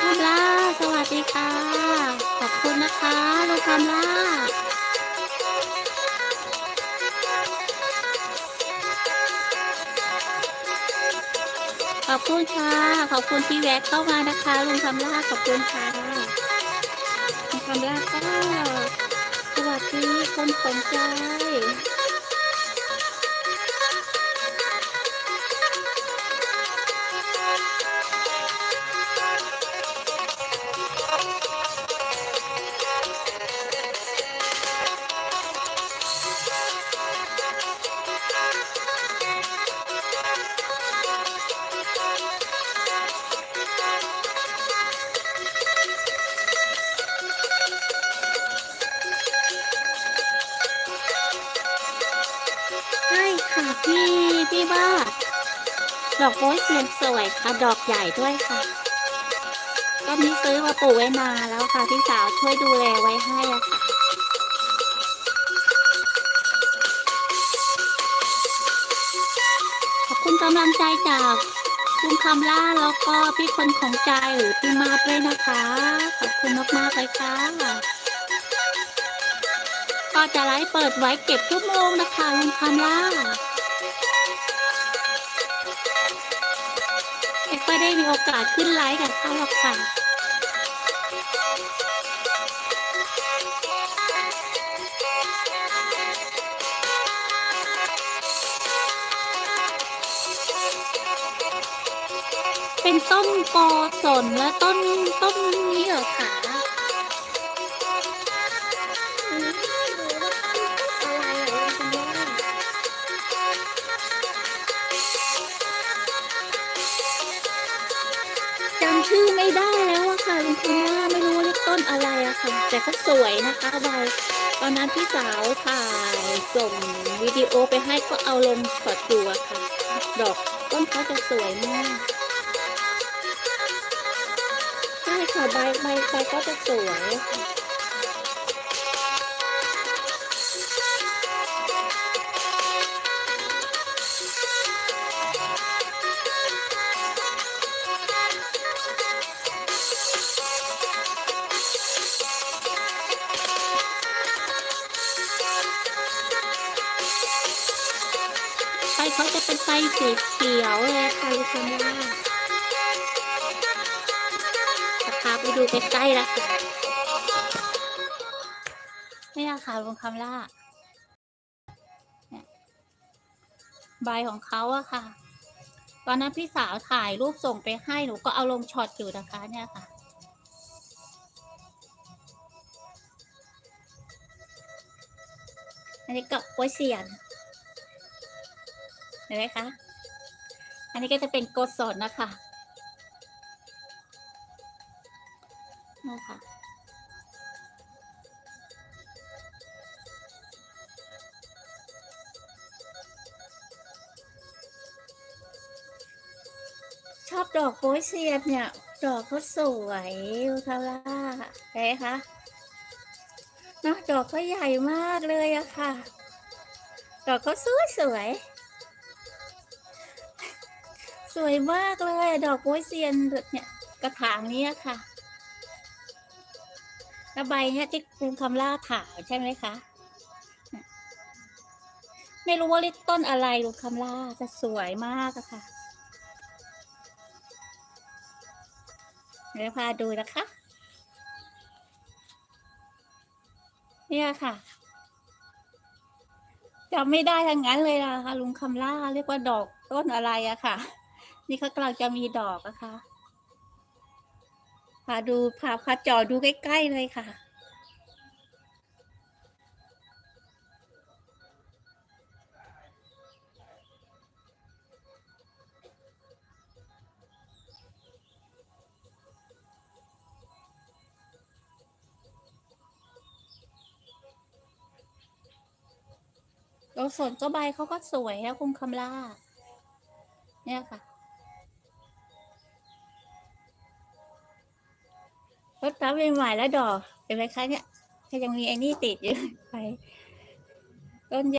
คำล่า สวัสดีค่ะ ขอบคุณนะคะลุงคำล่า ขอบคุณค่ะ ขอบคุณที่แวะเข้ามานะคะลุงคำล่า ขอบคุณค่ะลุงคำล่าก็สวัสดีคนสนใจ พี่พี่ว่าดอกโป๊ยเซียนสวยค่ะดอกใหญ่ด้วยค่ะ ก็มีซื้อมาปลูกไว้นานแล้วค่ะพี่สาวช่วยดูแลไว้ให้อะค่ะขอบคุณกำลังใจจากคุณคำล่าแล้วก็พี่คนของใจหรือพี่มาด้วยนะคะ ขอบคุณมากๆเลยค่ะ ก็จะไลฟ์เปิดไว้เก็บชั่วโมงนะคะลุงคำล่า ไม่ได้มีโอกาสขึ้นไลฟ์กับเขาหรอกค่ะเป็นต้นกอสนและต้นต้นนี้เหรอคะ ชื่อไม่ได้แล้วอะค่ะลุงคุณย่าไม่รู้ว่าเรียกต้นอะไรอะค่ะ แต่ก็สวยนะคะใบตอนนั้นพี่สาวถ่ายส่งวิดีโอไปให้ก็เอาลงช็อดูอะค่ะ ดอกต้นเขาจะสวยมากใช่ค่ะใบใบใบก็จะสวยค่ะ เขาจะเป็นใบสีเขียวเลยค่ะลูกค้าจะพาไปดูใกล้ๆล้วค่ะนี่ค่ะลุงคำล่านี่ใบของเขาอะค่ะ ตอนนั้นพี่สาวถ่ายรูปส่งไปให้หนูก็เอาลงช็อตอยู่นะคะเนี่ยค่ะอันนี้กับโป๊ยเซียน ห็นไหมคะ อันนี้ก็จะเป็นโกศลนะคะนี่ค่ะชอบดอกโป๊ยเซียนเนี่ย ดอกเขาสวยค่ะล่าเห็นไหมคะเนอะดอกเขาใหญ่มากเลยอะค่ะ ดอกเขาสวยสวย สวยมากเลยดอกโป๊ยเซียนเนี่ยกระถางนี้ค่ะแล้วใบเนี่ยที่คุณคำล่าถายใช่ไหมคะ ไม่รู้ว่าเรียกต้นอะไรลุงคำล่าจะสวยมากอะค่ะเดี๋ยวพาดูนะคะ เนี่ยค่ะจำไม่ได้ทั้งนั้นเลยนะคะลุงคำล่าเรียกว่าดอกต้นอะไรอะค่ะ นี่เขากำลังจะมีดอกนะคะพาดูพาพาจอดูใกล้ๆเลยค่ะโลสนก็ใบเขาก็สวยนะคุณคำล่า เนี่ยค่ะ รถรับใหม่ๆแล้วดอกเห็นไหมคะเนี่ยก็ยังมีไอ้นี่ติดอยู่ไปต้น